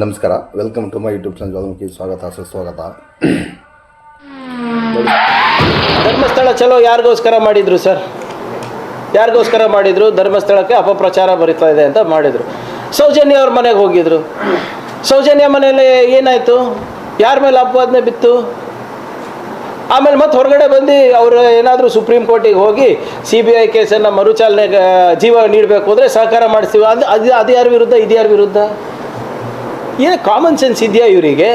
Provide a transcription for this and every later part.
ನಮಸ್ಕಾರ. Welcome to my YouTube channel Jwalamukhi ಸ್ವಾಗತ, ಸುಸ್ವಾಗತ. ಧರ್ಮಸ್ಥಳ ಚಲೋ, ಯಾರಿಗೋಸ್ಕರ ಮಾಡಿದ್ರು ಸರ್? ಯಾರಿಗೋಸ್ಕರ ಮಾಡಿದ್ರು? ಧರ್ಮಸ್ಥಳಕ್ಕೆ ಅಪಪ್ರಚಾರ ಬರಿತಾ ಇದೆ ಅಂತ ಮಾಡಿದ್ರು. ಸೌಜನ್ಯ ಅವ್ರ ಮನೆಗೆ ಹೋಗಿದ್ರು. ಸೌಜನ್ಯ ಮನೆಯಲ್ಲಿ ಏನಾಯ್ತು? ಯಾರ ಮೇಲೆ ಅಪವಾದನೆ ಬಿತ್ತು? ಆಮೇಲೆ ಮತ್ತೆ ಹೊರಗಡೆ ಬಂದು ಅವರು ಏನಾದರೂ ಸುಪ್ರೀಂ ಕೋರ್ಟಿಗೆ ಹೋಗಿ ಸಿ ಬಿ ಐ ಕೇಸನ್ನು ಮರುಚಾಲನೆಗೆ ಜೀವ ನೀಡಬೇಕು ಅಂದರೆ ಸಹಕಾರ ಮಾಡಿಸ್ತೀವಿ? ಅದು ಅದು ಅದು ಯಾರ ವಿರುದ್ಧ? ಇದು ಯಾರ ವಿರುದ್ಧ? ಏನು ಕಾಮನ್ ಸೆನ್ಸ್ ಇದೆಯಾ ಇವರಿಗೆ?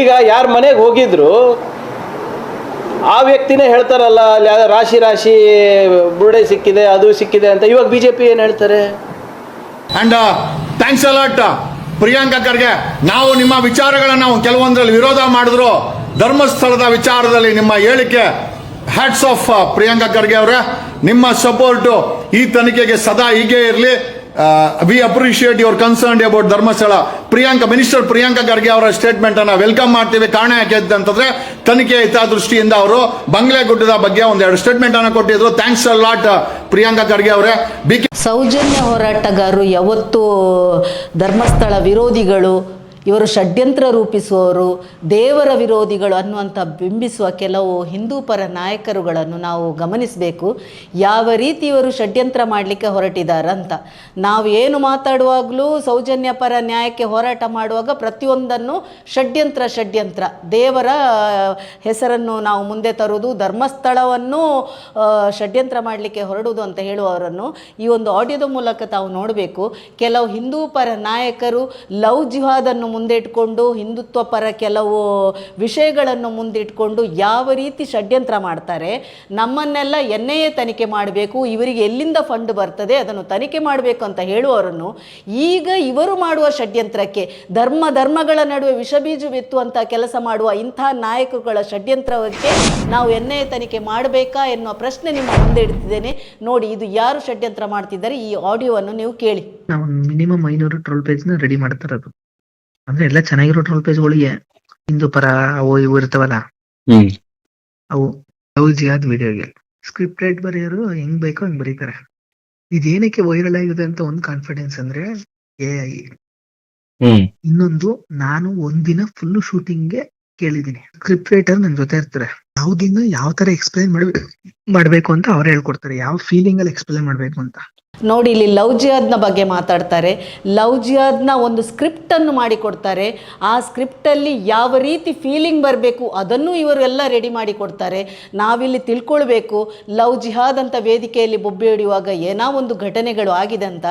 ಈಗ ಯಾರ ಮನೆಗೆ ಹೋಗಿದ್ರು, ಆ ವ್ಯಕ್ತಿನೇ ಹೇಳ್ತಾರಲ್ಲ, ಅಲ್ಲಿ ರಾಶಿ ರಾಶಿ ಬುರುಡೆ ಸಿಕ್ಕಿದೆ, ಅದು ಸಿಕ್ಕಿದೆ ಅಂತ. ಇವಾಗ ಬಿ ಜೆ ಪಿ ಏನು ಹೇಳ್ತಾರೆ and thanks a lot Priyanka Kharge. ನಾವು ನಿಮ್ಮ ವಿಚಾರಗಳನ್ನು ಕೆಲವೊಂದರಲ್ಲಿ ವಿರೋಧ ಮಾಡಿದ್ರು. ಧರ್ಮಸ್ಥಳದ ವಿಚಾರದಲ್ಲಿ ನಿಮ್ಮ ಹೇಳಿಕೆ ಹ್ಯಾಟ್ಸ್ ಆಫ್ ಪ್ರಿಯಾಂಕಾ ಖರ್ಗೆ ಅವರೇ. ನಿಮ್ಮ ಸಪೋರ್ಟು ಈ ತನಿಖೆಗೆ ಸದಾ ಹೀಗೆ ಇರಲಿ. We appreciate your concern about Dharmasthala Priyanka minister Priyanka Kharge ಅವರ ಸ್ಟೇಟ್ಮೆಂಟ್ ಅನ್ನ ವೆಲ್ಕಮ್ ಮಾಡ್ತೀವಿ ಕಾರಣ ಯಾಕೆ ಅಂತಂದ್ರೆ ತನಿಖೆ ಹಿತದೃಷ್ಟಿಯಿಂದ ಅವರು ಬಂಗ್ಲೆಗುಡ್ಡದ ಬಗ್ಗೆ ಒಂದೆರಡು ಸ್ಟೇಟ್ಮೆಂಟ್ ಅನ್ನ ಕೊಟ್ಟಿದ್ರು. ಥ್ಯಾಂಕ್ಸ್ ಲಾಟ್ ಪ್ರಿಯಾಂಕಾ ಖರ್ಗೆ ಅವರೇ. ಬಿ ಸೌಜನ್ಯ ಹೋರಾಟಗಾರರು ಯಾವತ್ತು ಧರ್ಮಸ್ಥಳ ವಿರೋಧಿಗಳು ಇವರು ಷಡ್ಯಂತ್ರ ರೂಪಿಸುವವರು, ದೇವರ ವಿರೋಧಿಗಳು ಅನ್ನುವಂಥ ಬಿಂಬಿಸುವ ಕೆಲವು ಹಿಂದೂ ಪರ ನಾಯಕರುಗಳನ್ನು ನಾವು ಗಮನಿಸಬೇಕು. ಯಾವ ರೀತಿ ಇವರು ಷಡ್ಯಂತ್ರ ಮಾಡಲಿಕ್ಕೆ ಹೊರಟಿದ್ದಾರೆ ಅಂತ ನಾವು ಏನು ಮಾತಾಡುವಾಗಲೂ ಸೌಜನ್ಯ ಪರ ನ್ಯಾಯಕ್ಕೆ ಹೋರಾಟ ಮಾಡುವಾಗ ಪ್ರತಿಯೊಂದನ್ನು ಷಡ್ಯಂತ್ರ ಷಡ್ಯಂತ್ರ. ದೇವರ ಹೆಸರನ್ನು ನಾವು ಮುಂದೆ ತರುವುದು, ಧರ್ಮಸ್ಥಳವನ್ನು ಷಡ್ಯಂತ್ರ ಮಾಡಲಿಕ್ಕೆ ಹೊರಡುವುದು ಅಂತ ಹೇಳುವವರನ್ನು ಈ ಒಂದು ಆಡಿಯೋದ ಮೂಲಕ ತಾವು ನೋಡಬೇಕು. ಕೆಲವು ಹಿಂದೂ ಪರ ನಾಯಕರು ಲವ್ ಜಿಹಾದನ್ನು ಮುಂದೆ ಇಟ್ಕೊಂಡು ಹಿಂದುತ್ವ ಪರ ಕೆಲವು ವಿಷಯಗಳನ್ನು ಮುಂದಿಟ್ಕೊಂಡು ಯಾವ ರೀತಿ ಷಡ್ಯಂತ್ರ ಮಾಡ್ತಾರೆ, ನಮ್ಮನ್ನೆಲ್ಲ ಎನ್ ತನಿಖೆ ಮಾಡಬೇಕು, ಇವರಿಗೆ ಎಲ್ಲಿಂದ ಫಂಡ್ ಬರ್ತದೆ ಅದನ್ನು ತನಿಖೆ ಮಾಡಬೇಕು ಅಂತ ಹೇಳುವವರನ್ನು ಈಗ ಇವರು ಮಾಡುವ ಷಡ್ಯಂತ್ರಕ್ಕೆ, ಧರ್ಮ ಧರ್ಮಗಳ ನಡುವೆ ವಿಷಬೀಜ ಬಿತ್ತುವಂಥ ಕೆಲಸ ಮಾಡುವ ಇಂಥ ನಾಯಕರುಗಳ ಷಡ್ಯಂತ್ರಕ್ಕೆ ನಾವು ಎನ್ ತನಿಖೆ ಮಾಡಬೇಕಾ ಎನ್ನುವ ಪ್ರಶ್ನೆ ನಿಮ್ಮ ಮುಂದೆ ಇಡ್ತಿದ್ದೇನೆ. ನೋಡಿ, ಇದು ಯಾರು ಷಡ್ಯಂತ್ರ ಮಾಡ್ತಿದ್ದಾರೆ, ಈ ಆಡಿಯೋವನ್ನು ನೀವು ಕೇಳಿ. ನಾವು ಮಿನಿಮಮ್ ಐನೂರು ಟ್ರೋಲ್ ಪೇಜ್ನ ರೆಡಿ ಮಾಡ್ತಾರದು ಅಂದ್ರೆ ಎಲ್ಲ ಚೆನ್ನಾಗಿರೋ ಟ್ರೋಲ್ ಪೇಜ್ಗಳಿಗೆ ಹಿಂದೂ ಪರ ಅವು ಇವು ಇರ್ತವಲ್ಲ? ಅವು ಲವ್ ಆದ ವಿಡಿಯೋಗೆ ಸ್ಕ್ರಿಪ್ಟ್ ರೈಟ್ ಬರೆಯೋರು ಹೆಂಗ್ ಬೇಕೋ ಹಂಗ್ ಬರೀತಾರೆ. ಇದೇನಕ್ಕೆ ವೈರಲ್ ಆಗಿದೆ ಅಂತ ಒಂದು ಕಾನ್ಫಿಡೆನ್ಸ್ ಅಂದ್ರೆ ಎ ಐ ಇನ್ನೊಂದು ನಾನು ಒಂದಿನ ಫುಲ್ ಶೂಟಿಂಗ್ಗೆ ಕೇಳಿದೀನಿ ಸ್ಕ್ರಿಪ್ಟ್ ರೈಟರ್ ನನ್ ಜೊತೆ ಇರ್ತಾರೆ. ಯಾವ್ದಿನ ಯಾವ ತರ ಎಕ್ಸ್ಪ್ಲೈನ್ ಮಾಡ್ಬೇಕು ಮಾಡ್ಬೇಕು ಅಂತ ಅವ್ರು ಹೇಳ್ಕೊಡ್ತಾರೆ. ಯಾವ ಫೀಲಿಂಗ್ ಅಲ್ಲಿ ಎಕ್ಸ್ಪ್ಲೈನ್ ಮಾಡ್ಬೇಕು ಅಂತ. ನೋಡಿ, ಇಲ್ಲಿ ಲವ್ ಜಿಯಾದ್ನ ಬಗ್ಗೆ ಮಾತಾಡ್ತಾರೆ. ಲವ್ ಜಿಯಾದ್ನ ಒಂದು ಸ್ಕ್ರಿಪ್ಟನ್ನು ಮಾಡಿಕೊಡ್ತಾರೆ. ಆ ಸ್ಕ್ರಿಪ್ಟಲ್ಲಿ ಯಾವ ರೀತಿ ಫೀಲಿಂಗ್ ಬರಬೇಕು ಅದನ್ನು ಇವರೆಲ್ಲ ರೆಡಿ ಮಾಡಿ ಕೊಡ್ತಾರೆ ನಾವಿಲ್ಲಿ ತಿಳ್ಕೊಳ್ಬೇಕು, ಲವ್ ಜಿಹಾದ್ ಅಂತ ವೇದಿಕೆಯಲ್ಲಿ ಬೊಬ್ಬೆ ಹಿಡಿಯುವಾಗ ಏನೋ ಒಂದು ಘಟನೆಗಳು ಆಗಿದೆ ಅಂತ.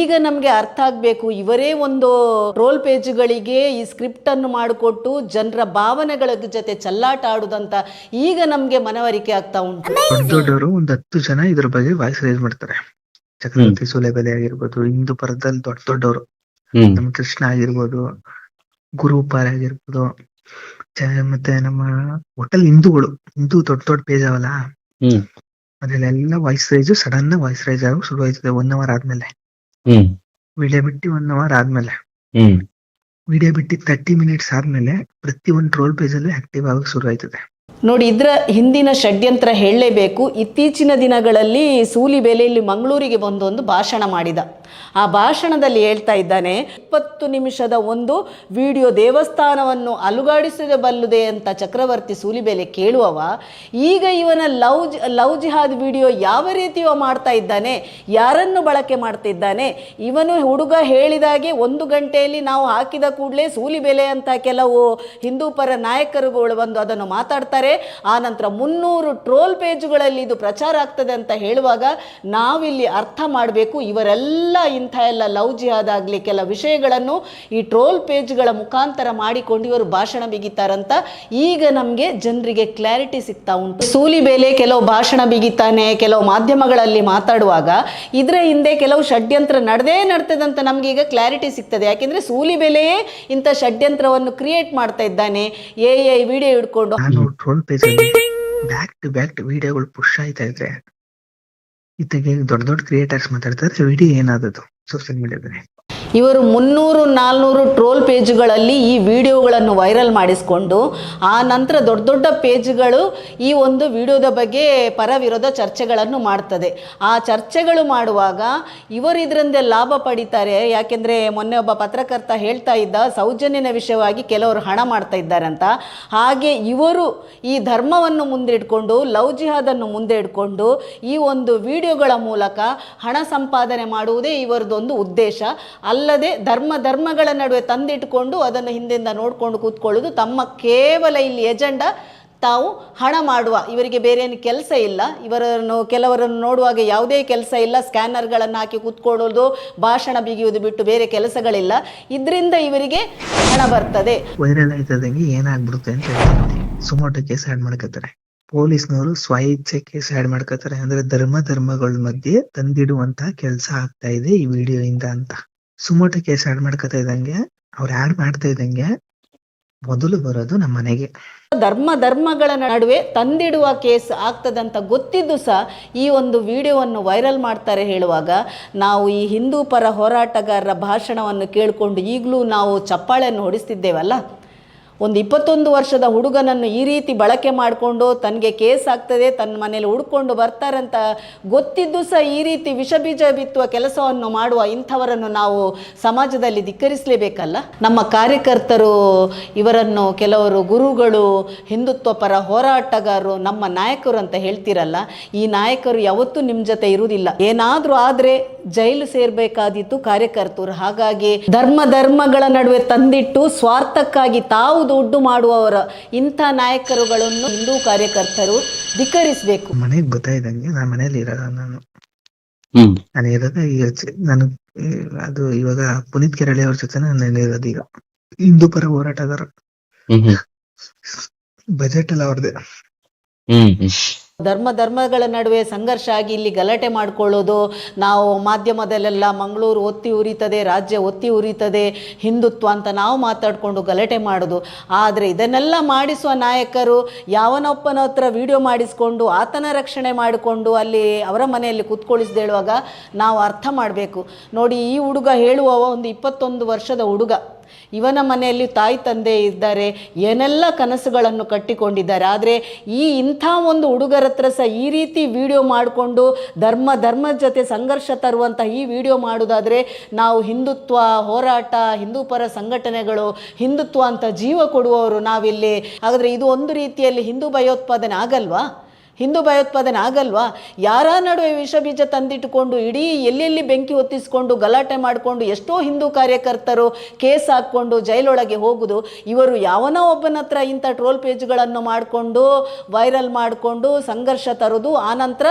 ಈಗ ನಮಗೆ ಅರ್ಥ ಆಗಬೇಕು, ಇವರೇ ಒಂದು ರೋಲ್ ಪೇಜ್ಗಳಿಗೆ ಈ ಸ್ಕ್ರಿಪ್ಟನ್ನು ಮಾಡಿಕೊಟ್ಟು ಜನರ ಭಾವನೆಗಳ ಜೊತೆ ಚಲ್ಲಾಟ ಆಡುದಂತ ಈಗ ನಮಗೆ ಮನವರಿಕೆ ಆಗ್ತಾ ಉಂಟು. ಒಂದ್ ಹತ್ತು ಜನ ಇದರ ಬಗ್ಗೆ ವಾಯ್ಸ್ ರೈಸ್ ಮಾಡ್ತಾರೆ. ಚಕ್ರವರ್ತಿ ಸೂಲೆಬೆಲೆ ಆಗಿರ್ಬೋದು ಹಿಂದೂ ಪರದಲ್ಲಿ ದೊಡ್ಡ ದೊಡ್ಡವರು ನಮ್ಮ ಕೃಷ್ಣ ಆಗಿರ್ಬೋದು ಗುರುಪಾಲ್ ಆಗಿರ್ಬೋದು ಚ- ಮತ್ತೆ ನಮ್ಮ ಒಟ್ಟಲ್ಲಿ ಹಿಂದೂಗಳು ಹಿಂದೂ ದೊಡ್ಡ ದೊಡ್ಡ ಪೇಜ್ ಅವಲ್ಲ. ಅದ್ರಲ್ಲೆಲ್ಲ voice raise sudden voice raise ಆಗ ಶುರು ಆಯ್ತದೆ ಒನ್ ಅವರ್ ಆದ್ಮೇಲೆ. ವಿಡಿಯೋ ಬಿಟ್ಟು ಒನ್ ಅವರ್ ಆದ್ಮೇಲೆ. ವಿಡಿಯೋ ಬಿಟ್ಟು ತರ್ಟಿ ಮಿನಿಟ್ಸ್ ಆದ್ಮೇಲೆ ಪ್ರತಿ ಒಂದು ಟ್ರೋಲ್ ಪೇಜ್ ಅಲ್ಲೂ ಆಕ್ಟಿವ್ ಆಗೋಕೆ ಶುರು ಆಯ್ತದೆ ನೋಡಿ ಇದರ ಹಿಂದಿನ ಷಡ್ಯಂತ್ರ ಹೇಳಲೇಬೇಕು. ಇತ್ತೀಚಿನ ದಿನಗಳಲ್ಲಿ ಸೂಲಿಬೆಲೆಯಲ್ಲಿ ಮಂಗಳೂರಿಗೆ ಬಂದು ಒಂದು ಭಾಷಣ ಮಾಡಿದ. ಆ ಭಾಷಣದಲ್ಲಿ ಹೇಳ್ತಾ ಇದ್ದಾನೆ, ಇಪ್ಪತ್ತು ನಿಮಿಷದ ಒಂದು ವಿಡಿಯೋ ದೇವಸ್ಥಾನವನ್ನು ಅಲುಗಾಡಿಸಬಲ್ಲುದೆ ಅಂತ ಚಕ್ರವರ್ತಿ ಸೂಲಿಬೆಲೆ ಕೇಳುವವ, ಈಗ ಇವನ ಲವ್ ಲವ್ ಜಿಹಾದ್ ವಿಡಿಯೋ ಯಾವ ರೀತಿಯೋ ಮಾಡ್ತಾ ಇದ್ದಾನೆ, ಯಾರನ್ನು ಬಳಕೆ ಮಾಡ್ತಿದ್ದಾನೆ ಇವನು ಹುಡುಗ ಹೇಳಿದಾಗೆ ಒಂದು ಗಂಟೆಯಲ್ಲಿ ನಾವು ಹಾಕಿದ ಕೂಡಲೇ ಸೂಲಿಬೆಲೆ ಅಂತ ಕೆಲವು ಹಿಂದೂ ಪರ ನಾಯಕರುಗಳು ಬಂದು ಅದನ್ನು ಮಾತಾಡ್ತಾರೆ, ಆ ನಂತರ ಮುನ್ನೂರು ಟ್ರೋಲ್ ಪೇಜ್ಗಳಲ್ಲಿ ಇದು ಪ್ರಚಾರ ಆಗ್ತದೆ ಅಂತ ಹೇಳುವಾಗ ನಾವಿಲ್ಲಿ ಅರ್ಥ ಮಾಡಬೇಕು, ಇವರೆಲ್ಲ ಇಂಥ ಎಲ್ಲ ಲವ್ ಜಿಹಾದ್ ಆಗಲಿ ಕೆಲ ವಿಷಯಗಳನ್ನು ಈ ಟ್ರೋಲ್ ಪೇಜ್ಗಳ ಮುಖಾಂತರ ಮಾಡಿಕೊಂಡು ಇವರು ಭಾಷಣ ಬಿಗಿತಾರಂತ. ಈಗ ನಮಗೆ ಜನರಿಗೆ ಕ್ಲಾರಿಟಿ ಸಿಗ್ತಾ ಉಂಟು. ಸೂಲಿ ಬೇಲೆ ಕೆಲವು ಭಾಷಣ ಬಿಗಿತಾನೆ, ಕೆಲವು ಮಾಧ್ಯಮಗಳಲ್ಲಿ ಮಾತಾಡುವಾಗ ಇದರ ಹಿಂದೆ ಕೆಲವು ಷಡ್ಯಂತ್ರ ನಡೆದೇ ನಡ್ತದಂತ ನಮಗೆ ಈಗ ಕ್ಲಾರಿಟಿ ಸಿಗ್ತದೆ. ಯಾಕೆಂದ್ರೆ ಸೂಲಿ ಬೆಲೆಯೇ ಇಂಥ ಷಡ್ಯಂತ್ರವನ್ನು ಕ್ರಿಯೇಟ್ ಮಾಡ್ತಾ ಇದ್ದಾನೆ. ಎ ಐ ವಿಡಿಯೋ ಹಿಡ್ಕೊಂಡು. ನಾನು ಟ್ರೋಲ್ ಬ್ಯಾಕ್ ಟು ಬ್ಯಾಕ್ ವಿಡಿಯೋಗಳು ಪುಷ್ ಆಯ್ತಾ ಇದ್ರೆ ಇತ್ತಾಗೆ ದೊಡ್ಡ ದೊಡ್ಡ ಕ್ರಿಯೇಟರ್ಸ್ ಮಾತಾಡ್ತಾರೆ ವಿಡಿಯೋ ಏನಾದದು ಸೋಷಿಯಲ್ ಮೀಡಿಯಾದಲ್ಲಿ ಇವರು ಮುನ್ನೂರು, ನಾಲ್ನೂರು ಟ್ರೋಲ್ ಪೇಜ್ಗಳಲ್ಲಿ ಈ ವಿಡಿಯೋಗಳನ್ನು ವೈರಲ್ ಮಾಡಿಸಿಕೊಂಡು, ಆ ನಂತರ ದೊಡ್ಡ ದೊಡ್ಡ ಪೇಜ್ಗಳು ಈ ಒಂದು ವಿಡಿಯೋದ ಬಗ್ಗೆ ಪರವಿರೋಧ ಚರ್ಚೆಗಳನ್ನು ಮಾಡ್ತದೆ. ಆ ಚರ್ಚೆಗಳು ಮಾಡುವಾಗ ಇವರು ಇದರಿಂದ ಲಾಭ ಪಡಿತಾರೆ. ಯಾಕೆಂದರೆ ಮೊನ್ನೆ ಒಬ್ಬ ಪತ್ರಕರ್ತ ಹೇಳ್ತಾ ಇದ್ದ, ಸೌಜನ್ಯನ ವಿಷಯವಾಗಿ ಕೆಲವರು ಹಣ ಮಾಡ್ತಾ ಇದ್ದಾರಂತ. ಹಾಗೆ ಇವರು ಈ ಧರ್ಮವನ್ನು ಮುಂದೆ ಇಟ್ಕೊಂಡು ಲವ್ ಜಿಹಾದನ್ನು ಮುಂದೆ ಇಟ್ಕೊಂಡು ಈ ಒಂದು ವಿಡಿಯೋಗಳ ಮೂಲಕ ಹಣ ಸಂಪಾದನೆ ಮಾಡುವುದೇ ಇವರದೊಂದು ಉದ್ದೇಶ. ಅಲ್ಲದೆ ಧರ್ಮ ಧರ್ಮಗಳ ನಡುವೆ ತಂದಿಟ್ಟುಕೊಂಡು ಅದನ್ನು ಹಿಂದಿಂದ ನೋಡಿಕೊಂಡು ಕೂತ್ಕೊಳ್ಳೋದು ತಮ್ಮ ಕೇವಲ ಇಲ್ಲಿ ಎಜೆಂಡಾ. ತಾವು ಹಣ ಮಾಡುವ. ಇವರಿಗೆ ಬೇರೆ ಏನು ಕೆಲಸ ಇಲ್ಲ. ಇವರನ್ನು ಕೆಲವರನ್ನು ನೋಡುವಾಗ ಯಾವುದೇ ಕೆಲಸ ಇಲ್ಲ. ಸ್ಕ್ಯಾನರ್ಗಳನ್ನು ಹಾಕಿ ಕೂತ್ಕೊಳ್ಳೋದು, ಭಾಷಣ ಬಿಗಿಯುವುದು ಬಿಟ್ಟು ಬೇರೆ ಕೆಲಸಗಳಿಲ್ಲ. ಇದರಿಂದ ಇವರಿಗೆ ಹಣ ಬರ್ತದೆ. ವೈರಲ್ ಆಯ್ತದಂಗೆ ಏನಾಗ್ಬಿಡುತ್ತೆ ಅಂತ ಸುಮೋಟೋ ಕೇಸ್ ಆ್ಯಡ್ ಮಾಡ್ಕೋತಾರೆ ಪೊಲೀಸ್ನವರು ಸ್ವಇಚ್ಛೆ ಕೇಸ್ ಆ್ಯಡ್ ಮಾಡ್ಕೋತಾರೆ ಅಂದ್ರೆ ಧರ್ಮ ಧರ್ಮಗಳ ಮಧ್ಯೆ ತಂದಿಡುವಂತಹ ಕೆಲಸ ಆಗ್ತಾ ಇದೆ ಈ ವಿಡಿಯೋ ಅಂತ. ಸುಮೋಟೋ ಕೇಸ್ ಆಡ್ ಮಾಡ್ಕೊತಾ ಇದ್ದಂಗೆ, ಅವ್ರು ಆಡ್ ಮಾಡ್ತಾ ಇದ್ದಂಗೆ ಮೊದಲು ಬರೋದು ನಮ್ಮ ಮನೆಗೆ. ಧರ್ಮ ಧರ್ಮಗಳ ನಡುವೆ ತಂದಿಡುವ ಕೇಸ್ ಆಗ್ತದಂತ ಗೊತ್ತಿದ್ದು ಸಹ ಈ ಒಂದು ವಿಡಿಯೋವನ್ನು ವೈರಲ್ ಮಾಡ್ತಾರೆ ಹೇಳುವಾಗ, ನಾವು ಈ ಹಿಂದೂ ಪರ ಹೋರಾಟಗಾರರ ಭಾಷಣವನ್ನು ಕೇಳಿಕೊಂಡು ಈಗಲೂ ನಾವು ಚಪ್ಪಾಳೆಯನ್ನು ಹೊಡಿಸ್ತಿದ್ದೇವಲ್ಲ? ಒಂದು ಇಪ್ಪತ್ತೊಂದು ವರ್ಷದ ಹುಡುಗನನ್ನು ಈ ರೀತಿ ಬಳಕೆ ಮಾಡಿಕೊಂಡು ತನಗೆ ಕೇಸ್ ಆಗ್ತದೆ, ತನ್ನ ಮನೇಲಿ ಹುಡ್ಕೊಂಡು ಬರ್ತಾರಂತ ಗೊತ್ತಿದ್ದು ಸಹ ಈ ರೀತಿ ವಿಷಬೀಜ ಬಿತ್ತುವ ಕೆಲಸವನ್ನು ಮಾಡುವ ಇಂಥವರನ್ನು ನಾವು ಸಮಾಜದಲ್ಲಿ ಧಿಕ್ಕರಿಸಲೇಬೇಕಲ್ಲ? ನಮ್ಮ ಕಾರ್ಯಕರ್ತರು, ಇವರನ್ನು ಕೆಲವರು ಗುರುಗಳು, ಹಿಂದುತ್ವ ಪರ ಹೋರಾಟಗಾರರು, ನಮ್ಮ ನಾಯಕರು ಅಂತ ಹೇಳ್ತಿರಲ್ಲ, ಈ ನಾಯಕರು ಯಾವತ್ತೂ ನಿಮ್ಮ ಜೊತೆ ಇರುವುದಿಲ್ಲ. ಏನಾದರೂ ಆದರೆ ಜೈಲು ಸೇರಬೇಕಾದಿತ್ತು ಕಾರ್ಯಕರ್ತರು. ಹಾಗಾಗಿ ಧರ್ಮ ಧರ್ಮಗಳ ನಡುವೆ ತಂದಿಟ್ಟು ಸ್ವಾರ್ಥಕ್ಕಾಗಿ ತಾವು ದುಡ್ಡು ಮಾಡುವವರ. ಇಂಥ ನಾಯಕರುಗಳನ್ನು ಹಿಂದೂ ಕಾರ್ಯಕರ್ತರು ಧಿಕ್ಕರಿಸಬೇಕು. ಮನೆಗೆ ಗೊತ್ತಾಯ್ದಂಗೆ ನಾನು ಮನೇಲಿ ಇರಲ್ಲ ನಾನು. ನಾನು ಇರೋದ ಈಗ ನಾನು ಅದು ಇವಾಗ ಪುನೀತ್ ಕೆರಳಿ ಅವ್ರ ಜೊತೆ ನಾನು ಇರೋದು ಈಗ. ಹಿಂದೂ ಪರ ಹೋರಾಟಗಾರ. ಬಜೆಟ್ ಅಲ್ಲ ಅವ್ರದ್ದೇ ಧರ್ಮ ಧರ್ಮಗಳ ನಡುವೆ ಸಂಘರ್ಷ ಆಗಿ ಇಲ್ಲಿ ಗಲಾಟೆ ಮಾಡ್ಕೊಳ್ಳೋದು, ನಾವು ಮಾಧ್ಯಮದಲ್ಲೆಲ್ಲ ಮಂಗಳೂರು ಒತ್ತಿ ಉರಿತದೆ, ರಾಜ್ಯ ಒತ್ತಿ ಉರಿತದೆ, ಹಿಂದುತ್ವ ಅಂತ ನಾವು ಮಾತಾಡಿಕೊಂಡು ಗಲಾಟೆ ಮಾಡೋದು. ಆದರೆ ಇದನ್ನೆಲ್ಲ ಮಾಡಿಸುವ ನಾಯಕರು ಯಾವನೊಪ್ಪನ ಹತ್ರ ವಿಡಿಯೋ ಮಾಡಿಸ್ಕೊಂಡು, ಆತನ ರಕ್ಷಣೆ ಮಾಡಿಕೊಂಡು ಅಲ್ಲಿ ಅವರ ಮನೆಯಲ್ಲಿ ಕೂತ್ಕೊಳಿಸ್ದೇಳುವಾಗ ನಾವು ಅರ್ಥ ಮಾಡಬೇಕು. ನೋಡಿ ಈ ಹುಡುಗ ಹೇಳುವ ಒಂದು ಇಪ್ಪತ್ತೊಂದು ವರ್ಷದ ಹುಡುಗ. ಇವನ ಮನೆಯಲ್ಲಿ ತಾಯಿ ತಂದೆ ಇದ್ದಾರೆ, ಏನೆಲ್ಲ ಕನಸುಗಳನ್ನು ಕಟ್ಟಿಕೊಂಡಿದ್ದಾರೆ. ಆದರೆ ಈ ಇಂಥ ಒಂದು ಹುಡುಗರ ಹತ್ರ ಸಹ ಈ ರೀತಿ ವಿಡಿಯೋ ಮಾಡಿಕೊಂಡು ಧರ್ಮ, ಧರ್ಮದ ಜೊತೆ ಸಂಘರ್ಷ ತರುವಂಥ ಈ ವಿಡಿಯೋ ಮಾಡೋದಾದರೆ ನಾವು ಹಿಂದುತ್ವ, ಹೋರಾಟ, ಹಿಂದೂ ಪರ ಸಂಘಟನೆಗಳು, ಹಿಂದುತ್ವ ಅಂತ ಜೀವ ಕೊಡುವವರು ನಾವಿಲ್ಲಿ. ಹಾಗಾದರೆ ಇದು ಒಂದು ರೀತಿಯಲ್ಲಿ ಹಿಂದೂ ಭಯೋತ್ಪಾದನೆ ಆಗಲ್ವಾ? ಹಿಂದೂ ಭಯೋತ್ಪಾದನೆ ಆಗಲ್ವಾ? ಯಾರ ನಡುವೆ ವಿಷ ಬೀಜ ತಂದಿಟ್ಟುಕೊಂಡು ಇಡೀ ಎಲ್ಲೆಲ್ಲಿ ಬೆಂಕಿ ಹೊತ್ತಿಸ್ಕೊಂಡು ಗಲಾಟೆ ಮಾಡಿಕೊಂಡು ಎಷ್ಟೋ ಹಿಂದೂ ಕಾರ್ಯಕರ್ತರು ಕೇಸ್ ಹಾಕ್ಕೊಂಡು ಜೈಲೊಳಗೆ ಹೋಗುದು, ಇವರು ಯಾವನೋ ಒಬ್ಬನ ಹತ್ರ ಇಂಥ ಟ್ರೋಲ್ ಪೇಜ್ಗಳನ್ನು ಮಾಡಿಕೊಂಡು ವೈರಲ್ ಮಾಡಿಕೊಂಡು ಸಂಘರ್ಷ ತರೋದು ಆನಂತರ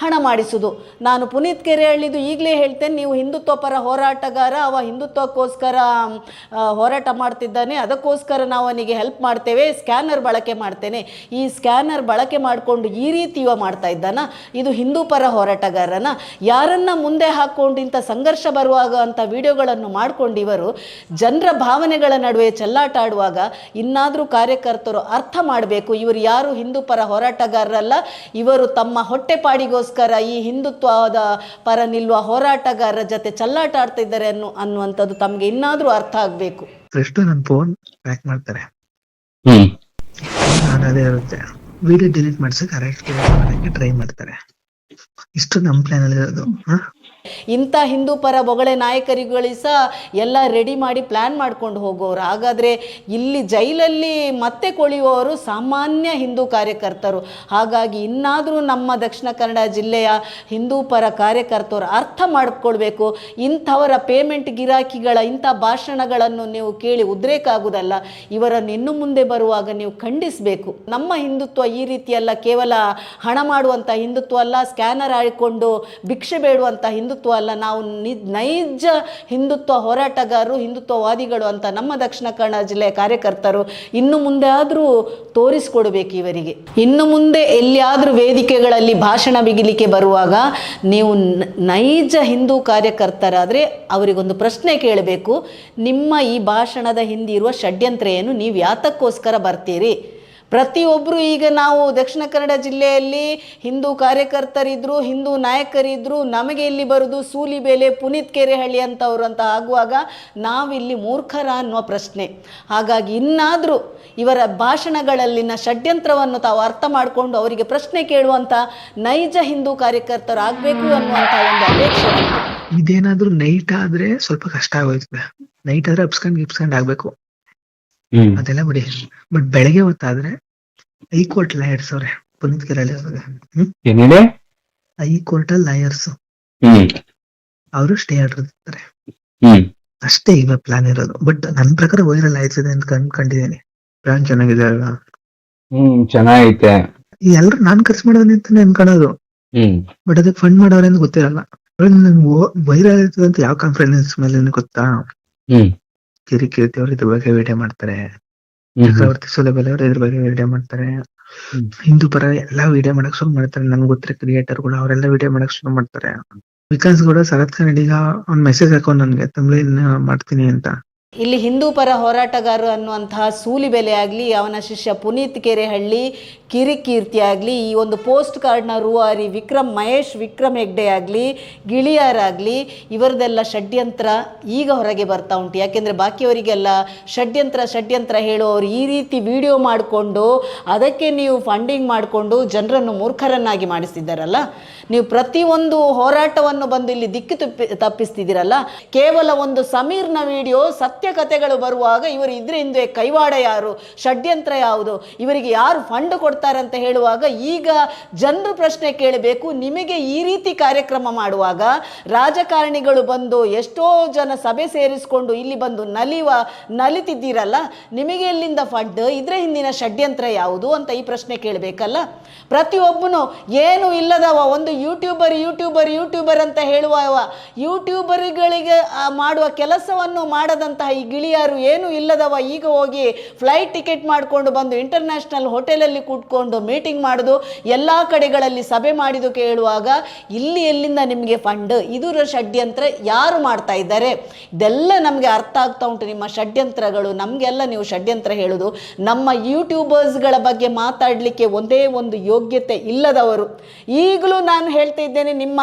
ಹಣ ಮಾಡಿಸುವುದು ನಾನು ಪುನೀತ್ ಕೆರೆಹಳ್ಳಿದು ಈಗಲೇ ಹೇಳ್ತೇನೆ, ನೀವು ಹಿಂದುತ್ವ ಪರ ಹೋರಾಟಗಾರ ಅವ ಹಿಂದುತ್ವಕ್ಕೋಸ್ಕರ ಹೋರಾಟ ಮಾಡ್ತಿದ್ದಾನೆ, ಅದಕ್ಕೋಸ್ಕರ ನಾವು ಅವನಿಗೆ ಹೆಲ್ಪ್ ಮಾಡ್ತೇವೆ ಸ್ಕ್ಯಾನರ್ ಬಳಕೆ ಮಾಡ್ತೇನೆ. ಈ ಸ್ಕ್ಯಾನರ್ ಬಳಕೆ ಮಾಡಿಕೊಂಡು ಈ ರೀತಿ ಇವ ಮಾಡ್ತಾ ಇದ್ದಾನ. ಇದು ಹಿಂದೂ ಪರ ಹೋರಾಟಗಾರನ. ಯಾರನ್ನ ಮುಂದೆ ಹಾಕ್ಕೊಂಡು ಇಂಥ ಸಂಘರ್ಷ ಬರುವಾಗ ಅಂತ ವಿಡಿಯೋಗಳನ್ನು ಮಾಡ್ಕೊಂಡು ಇವರು ಜನರ ಭಾವನೆಗಳ ನಡುವೆ ಚೆಲ್ಲಾಟ ಆಡುವಾಗ ಇನ್ನಾದರೂ ಕಾರ್ಯಕರ್ತರು ಅರ್ಥ ಮಾಡಬೇಕು, ಇವರು ಯಾರು ಹಿಂದೂ ಪರ ಹೋರಾಟಗಾರರಲ್ಲ, ಇವರು ತಮ್ಮ ಹೊಟ್ಟೆಪಾಡಿಗೋಸ್ಕರ ಈ ಹಿಂದುತ್ವದ ಪರ ನಿಲ್ಲುವ ಹೋರಾಟಗಾರರ ಜೊತೆ ಚಲ್ಲಾಟ ಆಡ್ತಾ ಇದ್ದಾರೆ ಅನ್ನೋ ಅನ್ನುವಂಥದ್ದು ತಮಗೆ ಇನ್ನಾದ್ರೂ ಅರ್ಥ ಆಗಬೇಕು. ಎಷ್ಟು ನನ್ನ ಫೋನ್ ಪ್ಯಾಕ್ ಮಾಡ್ತಾರೆ. ನಾನು ಅದೇ ಇರುತ್ತೆ ವಿಡಿಯೋ ಡಿಲೀಟ್ ಮಾಡಿಸಿ ಕರೆಕ್ಟ್ ಟ್ರೈ ಮಾಡ್ತಾರೆ. ಇಷ್ಟು ನಮ್ ಪ್ಲಾನ್ ಅಲ್ಲಿ ಇರೋದು ಹ? ಇಂಥ ಹಿಂದೂ ಪರ ಬೊಗಳೆ ನಾಯಕರುಗಳಿಗೆ ಸಹ ಎಲ್ಲ ರೆಡಿ ಮಾಡಿ ಪ್ಲ್ಯಾನ್ ಮಾಡ್ಕೊಂಡು ಹೋಗೋರು. ಹಾಗಾದರೆ ಇಲ್ಲಿ ಜೈಲಲ್ಲಿ ಮತ್ತೆ ಕೊಳೆಯುವವರು ಸಾಮಾನ್ಯ ಹಿಂದೂ ಕಾರ್ಯಕರ್ತರು. ಹಾಗಾಗಿ ಇನ್ನಾದರೂ ನಮ್ಮ ದಕ್ಷಿಣ ಕನ್ನಡ ಜಿಲ್ಲೆಯ ಹಿಂದೂ ಪರ ಕಾರ್ಯಕರ್ತರು ಅರ್ಥ ಮಾಡಿಕೊಳ್ಬೇಕು. ಇಂಥವರ ಪೇಮೆಂಟ್ ಗಿರಾಕಿಗಳ, ಇಂಥ ಭಾಷಣಗಳನ್ನು ನೀವು ಕೇಳಿ ಉದ್ರೇಕ ಆಗುವುದಲ್ಲ ಇವರನ್ನು ಇನ್ನು ಮುಂದೆ ಬರುವಾಗ ನೀವು ಖಂಡಿಸಬೇಕು. ನಮ್ಮ ಹಿಂದುತ್ವ ಈ ರೀತಿಯಲ್ಲ ಕೇವಲ ಹಣ ಮಾಡುವಂಥ ಹಿಂದುತ್ವ ಅಲ್ಲ ಸ್ಕ್ಯಾನರ್ ಆಡಿಕೊಂಡು ಭಿಕ್ಷೆ ಬೇಡುವಂಥ ಹಿಂದುತ್ವ ಅಲ್ಲ, ನಾವು ನೈಜ ಹಿಂದುತ್ವ ಹೋರಾಟಗಾರರು, ಹಿಂದುತ್ವವಾದಿಗಳು ಅಂತ ನಮ್ಮ ದಕ್ಷಿಣ ಕನ್ನಡ ಜಿಲ್ಲೆಯ ಕಾರ್ಯಕರ್ತರು ಇನ್ನು ಮುಂದೆ ಆದರೂ ತೋರಿಸ್ಕೊಡ್ಬೇಕು ಇವರಿಗೆ. ಇನ್ನು ಮುಂದೆ ಎಲ್ಲಿಯಾದರೂ ವೇದಿಕೆಗಳಲ್ಲಿ ಭಾಷಣ ಬಿಗಿಲಿಕ್ಕೆ ಬರುವಾಗ ನೀವು ನೈಜ ಹಿಂದೂ ಕಾರ್ಯಕರ್ತರಾದರೆ ಅವರಿಗೊಂದು ಪ್ರಶ್ನೆ ಕೇಳಬೇಕು, ನಿಮ್ಮ ಈ ಭಾಷಣದ ಹಿಂದಿರುವ ಷಡ್ಯಂತ್ರ ಏನು ನೀವು ಯಾತಕ್ಕೋಸ್ಕರ ಬರ್ತೀರಿ? ಪ್ರತಿಯೊಬ್ಬರು ಈಗ ನಾವು ದಕ್ಷಿಣ ಕನ್ನಡ ಜಿಲ್ಲೆಯಲ್ಲಿ ಹಿಂದೂ ಕಾರ್ಯಕರ್ತರಿದ್ರು, ಹಿಂದೂ ನಾಯಕರಿದ್ದರು ನಮಗೆ ಇಲ್ಲಿ ಬರೋದು ಸೂಲಿಬೇಲೆ ಪುನೀತ್ ಕೆರೆಹಳ್ಳಿ ಅಂತವ್ರು ಅಂತ ಆಗುವಾಗ ನಾವಿಲ್ಲಿ ಮೂರ್ಖರ ಅನ್ನುವ ಪ್ರಶ್ನೆ. ಹಾಗಾಗಿ ಇನ್ನಾದರೂ ಇವರ ಭಾಷಣಗಳಲ್ಲಿನ ಷಡ್ಯಂತ್ರವನ್ನು ತಾವು ಅರ್ಥ ಮಾಡಿಕೊಂಡು ಅವರಿಗೆ ಪ್ರಶ್ನೆ ಕೇಳುವಂಥ ನೈಜ ಹಿಂದೂ ಕಾರ್ಯಕರ್ತರು ಆಗಬೇಕು ಅನ್ನುವಂಥ ಒಂದು ಅಪೇಕ್ಷೆ. ಇದೇನಾದ್ರೂ ನೈಟ್ ಆದ್ರೆ ಸ್ವಲ್ಪ ಕಷ್ಟ ಆಗೋಯ್ತದೆ. ನೈಟ್ ಆದ್ರೆ ಅಪ್ಸ್ಕಂಡ್ ಗಿಪ್ಸ್ಕಂಡ್ ಆಗ್ಬೇಕು. ಅದೆಲ್ಲ ಬಿಡಿ. ಬಟ್ ಬೆಳಗ್ಗೆ ಹೊತ್ತಾದ್ರೆ ಹೈಕೋರ್ಟ್ ಲಾಯರ್ಸ್ ಅವ್ರೆ ಪುನೀತ್ ಕಿರಾಳಿ ಅವ್ರಿಗೆ. ಹೈಕೋರ್ಟ್ ಅಲ್ಲಿ ಲಾಯರ್ಸ್ ಅವರು ಸ್ಟೇ ಆರ್ಡರ್ ಇರ್ತಾರೆ. ಅಷ್ಟೇ ಇವಾಗ ಪ್ಲಾನ್ ಇರೋದು. ಬಟ್ ನನ್ ಪ್ರಕಾರ ವೈರಲ್ ಆಯ್ತದೆ ಅಂತ ಕಂಡ್ಕೊಂಡಿದ್ದೀನಿ ಪ್ಲಾನ್ ಚೆನ್ನಾಗಿದೆ ಅಲ್ವಾ? ಹ್ಮ್ ಚೆನ್ನಾಗೈತೆ. ಎಲ್ರು ನಾನ್ ಖರ್ಚು ಮಾಡೋದ್ ಅಂತಾನೆ ಅನ್ಕೊಳೋದು ಹ್ಮ್. ಬಟ್ ಅದಕ್ಕೆ ಫಂಡ್ ಮಾಡೋರೆ ಅಂತ ಗೊತ್ತಿರಲ್ಲ. ವೈರಲ್ ಆಯ್ತದೆ ಅಂತ ಯಾವ ಕಾನ್ಫಿಡೆನ್ಸ್ ಮೇಲೆ ಗೊತ್ತಾ? ಹ್ಮ್ ಕಿರಿ ಕೀರ್ತಿ ಅವ್ರು ಇದ್ರ ಬಗ್ಗೆ ವಿಡಿಯೋ ಮಾಡ್ತಾರೆ. ಚಕ್ರವರ್ತಿ ಸೌಲಭ್ಯ ಅವರು ಇದ್ರ ಬಗ್ಗೆ ವಿಡಿಯೋ ಮಾಡ್ತಾರೆ. ಹಿಂದೂ ಪರ ಎಲ್ಲಾ ವಿಡಿಯೋ ಮಾಡಕ್ ಶುರು ಮಾಡ್ತಾರೆ. ನನ್ಗೆ ಗೊತ್ತಿರೋ ಕ್ರಿಯೇಟರ್ಗಳು ಅವರೆಲ್ಲ ವಿಡಿಯೋ ಮಾಡಕ್ ಶುರು ಮಾಡ್ತಾರೆ. ವಿಕಾಸ್ ಗೌಡ ಶರತ್ ಕನ್ನಡಿಗ ಅವ್ನ್ ಮೆಸೇಜ್ ಹಾಕೊಂಡ್ ನನ್ಗೆ. ತಮಿಳಿನ ಮಾಡ್ತೀನಿ ಅಂತ. ಇಲ್ಲಿ ಹಿಂದೂ ಪರ ಹೋರಾಟಗಾರರು ಅನ್ನುವಂತಹ ಸೂಲಿಬೆಲೆ ಆಗಲಿ, ಅವನ ಶಿಷ್ಯ ಪುನೀತ್ ಕೆರೆಹಳ್ಳಿ ಕಿರಿಕೀರ್ತಿ ಆಗಲಿ, ಈ ಒಂದು ಪೋಸ್ಟ್ ಕಾರ್ಡ್ನ ರೂವಾರಿ ವಿಕ್ರಮ್, ಮಹೇಶ್ ವಿಕ್ರಮ್ ಹೆಗ್ಡೆ ಆಗಲಿ ಗಿಳಿಯಾರಾಗಲಿ ಇವರದೆಲ್ಲ ಷಡ್ಯಂತ್ರ ಈಗ ಹೊರಗೆ ಬರ್ತಾ ಉಂಟು. ಯಾಕೆಂದರೆ ಬಾಕಿಯವರಿಗೆಲ್ಲ ಷಡ್ಯಂತ್ರ ಷಡ್ಯಂತ್ರ ಹೇಳುವವರು ಈ ರೀತಿ ವಿಡಿಯೋ ಮಾಡಿಕೊಂಡು, ಅದಕ್ಕೆ ನೀವು ಫಂಡಿಂಗ್ ಮಾಡಿಕೊಂಡು ಜನರನ್ನು ಮೂರ್ಖರನ್ನಾಗಿ ಮಾಡಿಸ್ತಿದ್ದಾರಲ್ಲ? ನೀವು ಪ್ರತಿಯೊಂದು ಹೋರಾಟವನ್ನು ಬಂದು ಇಲ್ಲಿ ದಿಕ್ಕು ತಪ್ಪಿ, ತಪ್ಪಿಸ್ತಿದ್ದೀರಲ್ಲ? ಕೇವಲ ಒಂದು ಸಮೀರ್ನ ವಿಡಿಯೋ ಸತ್ಯ ಕಥೆಗಳು ಬರುವಾಗ ಇವರು ಇದ್ರ ಹಿಂದೆ ಕೈವಾಡ ಯಾರು? ಷಡ್ಯಂತ್ರ ಯಾವುದು? ಇವರಿಗೆ ಯಾರು ಫಂಡ್ ಕೊಡ್ತಾರೆ ಅಂತ ಹೇಳುವಾಗ ಈಗ ಜನರು ಪ್ರಶ್ನೆ ಕೇಳಬೇಕು. ನಿಮಗೆ ಈ ರೀತಿ ಕಾರ್ಯಕ್ರಮ ಮಾಡುವಾಗ ರಾಜಕಾರಣಿಗಳು ಬಂದು ಎಷ್ಟೋ ಜನ ಸಭೆ ಸೇರಿಸಿಕೊಂಡು ಇಲ್ಲಿ ಬಂದು ನಲಿವ, ನಲಿತಿದ್ದೀರಲ್ಲ? ನಿಮಗೆ ಎಲ್ಲಿಂದ ಫಂಡ್? ಇದ್ರ ಹಿಂದಿನ ಷಡ್ಯಂತ್ರ ಯಾವುದು ಅಂತ ಈ ಪ್ರಶ್ನೆ ಕೇಳಬೇಕಲ್ಲ? ಪ್ರತಿಯೊಬ್ಬನು ಏನು ಇಲ್ಲದವ, ಒಂದು ಯೂಟ್ಯೂಬರ್ ಯೂಟ್ಯೂಬರ್ ಯೂಟ್ಯೂಬರ್ ಅಂತ ಹೇಳುವ, ಯೂಟ್ಯೂಬರ್ಗಳಿಗೆ ಮಾಡುವ ಕೆಲಸವನ್ನು ಮಾಡದಂತಹ ಈ ಗಿಳಿಯಾರು ಏನು ಇಲ್ಲದವ. ಈಗ ಹೋಗಿ ಫ್ಲೈಟ್ ಟಿಕೆಟ್ ಮಾಡಿಕೊಂಡು ಬಂದು ಇಂಟರ್ನ್ಯಾಷನಲ್ ಹೋಟೆಲಲ್ಲಿ ಕೂತ್ಕೊಂಡು ಮೀಟಿಂಗ್ ಮಾಡೋದು, ಎಲ್ಲ ಕಡೆಗಳಲ್ಲಿ ಸಭೆ ಮಾಡಿದು ಕೇಳುವಾಗ ಇಲ್ಲಿ ಎಲ್ಲಿಂದ ನಿಮಗೆ ಫಂಡ್ ಇದರ ಷಡ್ಯಂತ್ರ ಯಾರು ಮಾಡ್ತಾ ಇದ್ದಾರೆ? ಇದೆಲ್ಲ ನಮಗೆ ಅರ್ಥ ಆಗ್ತಾ ಉಂಟು. ನಿಮ್ಮ ಷಡ್ಯಂತ್ರಗಳು, ನಮಗೆಲ್ಲ ನೀವು ಷಡ್ಯಂತ್ರ ಹೇಳೋದು. ನಮ್ಮ ಯೂಟ್ಯೂಬರ್ಸ್ಗಳ ಬಗ್ಗೆ ಮಾತಾಡಲಿಕ್ಕೆ ಒಂದೇ ಒಂದು ಯೋಗ್ಯತೆ ಇಲ್ಲದವರು. ಈಗಲೂ ನಾನು ಹೇಳ್ತಾ ಇದ್ದೇನೆ, ನಿಮ್ಮ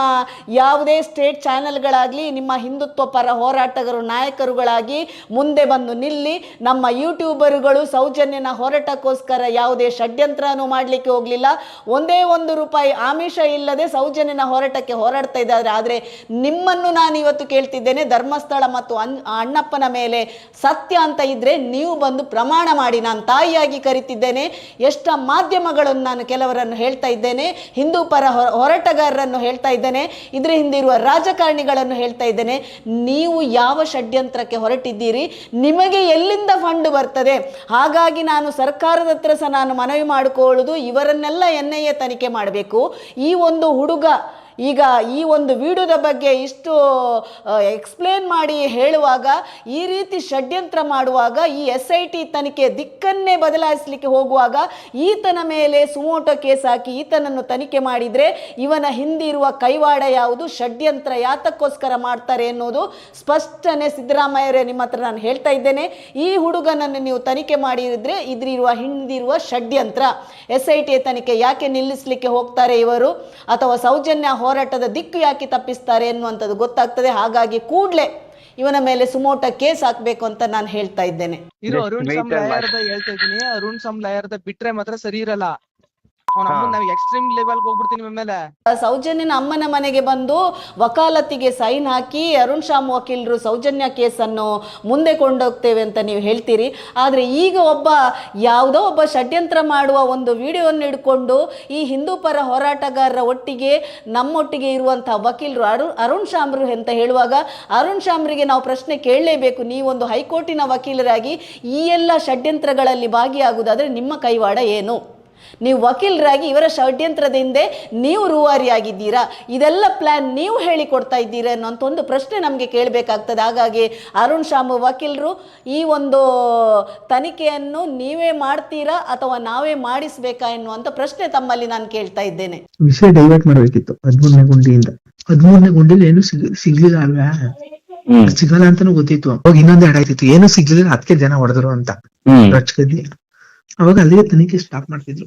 ಯಾವುದೇ ಸ್ಟೇಟ್ ಚಾನೆಲ್ಗಳಾಗಲಿ ನಿಮ್ಮ ಹಿಂದುತ್ವ ಪರ ಹೋರಾಟಗಾರರು ನಾಯಕರುಗಳಾಗಿ ಮುಂದೆ ಬಂದು ನಿಲ್ಲಿ. ನಮ್ಮ ಯೂಟ್ಯೂಬರುಗಳು ಸೌಜನ್ಯನ ಹೋರಾಟಕ್ಕೋಸ್ಕರ ಯಾವುದೇ ಷಡ್ಯಂತ್ರನೂ ಮಾಡಲಿಕ್ಕೆ ಹೋಗಲಿಲ್ಲ. ಒಂದೇ ಒಂದು ರೂಪಾಯಿ ಆಮಿಷ ಇಲ್ಲದೆ ಸೌಜನ್ಯನ ಹೋರಾಟಕ್ಕೆ ಹೋರಾಡ್ತಾ ಇದ್ದಾರೆ. ಆದರೆ ನಿಮ್ಮನ್ನು ನಾನು ಇವತ್ತು ಕೇಳ್ತಿದ್ದೇನೆ, ಧರ್ಮಸ್ಥಳ ಮತ್ತು ಅಣ್ಣಪ್ಪನ ಮೇಲೆ ಸತ್ಯ ಅಂತ ಇದ್ರೆ ನೀವು ಬಂದು ಪ್ರಮಾಣ ಮಾಡಿ. ನಾನು ತಾಯಿಯಾಗಿ ಕರಿತಿದ್ದೇನೆ. ಎಷ್ಟ ಮಾಧ್ಯಮಗಳನ್ನು ನಾನು ಕೆಲವರನ್ನು ಹೇಳ್ತಾ ಇದ್ದೇನೆ. ಹಿಂದೂ ಪರ ಹೋರಾಟಗಾರರನ್ನು ಹೇಳ್ತಾ ಇದ್ದೇನೆ. ಇದರ ಹಿಂದಿರುವ ರಾಜಕಾರಣಿಗಳನ್ನು ಹೇಳ್ತಾ ಇದ್ದೇನೆ. ನೀವು ಯಾವ ಷಡ್ಯಂತ್ರಕ್ಕೆ ಹೊರಟಿದ್ದೀರಿ ನಿಮಗೆ ಎಲ್ಲಿಂದ ಫಂಡ್ ಬರ್ತದೆ? ಹಾಗಾಗಿ ನಾನು ಸರ್ಕಾರದ ಹತ್ರ ಸಹ ನಾನು ಮನವಿ ಮಾಡಿಕೊಳ್ಳುವುದು ಇವರನ್ನೆಲ್ಲ ಎನ್ ಐ ಎ ತನಿಖೆ ಮಾಡಬೇಕು. ಈ ಒಂದು ಹುಡುಗ ಈಗ ಈ ಒಂದು ವಿಡಿಯೋದ ಬಗ್ಗೆ ಇಷ್ಟು ಎಕ್ಸ್ಪ್ಲೇನ್ ಮಾಡಿ ಹೇಳುವಾಗ, ಈ ರೀತಿ ಷಡ್ಯಂತ್ರ ಮಾಡುವಾಗ, ಈ ಎಸ್ ಐ ಟಿ ತನಿಖೆ ದಿಕ್ಕನ್ನೇ ಬದಲಾಯಿಸಲಿಕ್ಕೆ ಹೋಗುವಾಗ, ಈತನ ಮೇಲೆ ಸುಮೋಟೋ ಕೇಸ್ ಹಾಕಿ ಈತನನ್ನು ತನಿಖೆ ಮಾಡಿದರೆ ಇವನ ಹಿಂದಿರುವ ಕೈವಾಡ ಯಾವುದು, ಷಡ್ಯಂತ್ರ ಯಾತಕ್ಕೋಸ್ಕರ ಮಾಡ್ತಾರೆ ಎನ್ನುವುದು ಸ್ಪಷ್ಟನೆ ಸಿದ್ದರಾಮಯ್ಯರೇ ನಿಮ್ಮ ಹತ್ರ ನಾನು ಹೇಳ್ತಾ ಇದ್ದೇನೆ. ಈ ಹುಡುಗನನ್ನು ನೀವು ತನಿಖೆ ಮಾಡಿದರೆ ಇದ್ರಿರುವ ಹಿಂದಿರುವ ಷಡ್ಯಂತ್ರ. ಎಸ್ ಐ ಟಿ ತನಿಖೆ ಯಾಕೆ ನಿಲ್ಲಿಸಲಿಕ್ಕೆ ಹೋಗ್ತಾರೆ ಇವರು? ಅಥವಾ ಸೌಜನ್ಯ ಹೋರಾಟದ ದಿಕ್ಕು ಯಾಕೆ ತಪ್ಪಿಸ್ತಾರೆ ಎನ್ನುವಂಥದ್ದು ಗೊತ್ತಾಗ್ತದೆ. ಹಾಗಾಗಿ ಕೂಡಲೇ ಇವನ ಮೇಲೆ ಸುಮೋಟ ಕೇಸ್ ಹಾಕ್ಬೇಕು ಅಂತ ನಾನು ಹೇಳ್ತಾ ಇದ್ದೇನೆ. ಇರೋ ಅರುಣ್ ಸಮ್ ಲಾಯರ್ದ ಹೇಳ್ತಾ ಇದ್ದೀನಿ. ಅರುಣ್ ಸಮ್ ಲಾಯರ್ದ ಬಿಟ್ರೆ ಮಾತ್ರ ಸರಿ ಇರಲ್ಲ. ಅವ್ನ ಅಮ್ಮನ್ ನಾವ್ ಎಕ್ಸ್ಟ್ರೀಮ್ ಲೆವೆಲ್ ಹೋಗ್ಬಿಡ್ತೀನಿ ಆಮೇಲೆ ಸೌಜನ್ಯನ ಅಮ್ಮನ ಮನೆಗೆ ಬಂದು ವಕಾಲತ್ತಿಗೆ ಸೈನ್ ಹಾಕಿ ಅರುಣ್ ಶ್ಯಾಮ್ ವಕೀಲರು ಸೌಜನ್ಯ ಕೇಸನ್ನು ಮುಂದೆ ಕೊಂಡೋಗ್ತೇವೆ ಅಂತ ನೀವು ಹೇಳ್ತೀರಿ. ಆದರೆ ಈಗ ಒಬ್ಬ ಯಾವುದೋ ಒಬ್ಬ ಷಡ್ಯಂತ್ರ ಮಾಡುವ ಒಂದು ವಿಡಿಯೋವನ್ನು ಹಿಡ್ಕೊಂಡು ಈ ಹಿಂದೂ ಪರ ಹೋರಾಟಗಾರರ ಒಟ್ಟಿಗೆ ನಮ್ಮೊಟ್ಟಿಗೆ ಇರುವಂತಹ ವಕೀಲರು ಅರುಣ್ ಅರುಣ್ ಶಾಮ್ರು ಅಂತ ಹೇಳುವಾಗ ಅರುಣ್ ಶಾಮ್ರಿಗೆ ನಾವು ಪ್ರಶ್ನೆ ಕೇಳಲೇಬೇಕು. ನೀವೊಂದು ಹೈಕೋರ್ಟಿನ ವಕೀಲರಾಗಿ ಈ ಎಲ್ಲ ಷಡ್ಯಂತ್ರಗಳಲ್ಲಿ ಭಾಗಿಯಾಗುವುದಾದರೆ ನಿಮ್ಮ ಕೈವಾಡ ಏನು? ನೀವು ವಕೀಲರಾಗಿ ಇವರ ಷಡ್ಯಂತ್ರದಿಂದ ನೀವು ರೂವಾರಿಯಾಗಿದ್ದೀರಾ? ಇದೆಲ್ಲ ಪ್ಲಾನ್ ನೀವು ಹೇಳಿಕೊಡ್ತಾ ಇದ್ದೀರಾ ಅನ್ನೋಂಥ ಒಂದು ಪ್ರಶ್ನೆ ನಮಗೆ ಕೇಳಬೇಕಾಗ್ತದೆ. ಹಾಗಾಗಿ ಅರುಣ್ ಶಾಮು ವಕೀಲರು ಈ ಒಂದು ತನಿಖೆಯನ್ನು ನೀವೇ ಮಾಡ್ತೀರಾ ಅಥವಾ ನಾವೇ ಮಾಡಿಸ್ಬೇಕಾ ಎನ್ನುವಂಥ ಪ್ರಶ್ನೆ ತಮ್ಮಲ್ಲಿ ನಾನು ಕೇಳ್ತಾ ಇದ್ದೇನೆ. ವಿಷಯ ಡೈವರ್ಟ್ ಮಾಡಬೇಕಿತ್ತು ಹದಿಮೂರನೇ ಗುಂಡಿಯಿಂದ. ಹದಿಮೂರನೇ ಗುಂಡಿಲಿ ಏನು ಸಿಗ್ಲಿಲ್ಲ ಅಲ್ವಾ? ಸಿಗಲ್ಲ ಅಂತಾನು ಗೊತ್ತಿತ್ತು. ಹೋಗಿ ಇನ್ನೊಂದ್ ಎರಡ್ ಆಯ್ತಿತ್ತು. ಏನು ಸಿಗ್ಲಿಲ್ಲ ಅದಕ್ಕೆ ಜನ ಹೊಡೆದ್ರು ಅಂತ. ಹ್ಮ್. ರೊಚ್ಕದ್ದಿ ಅವಾಗ ಅಲ್ಲಿಗೆ ತನಿಖೆ ಸ್ಟಾಪ್ ಮಾಡ್ತಿದ್ರು.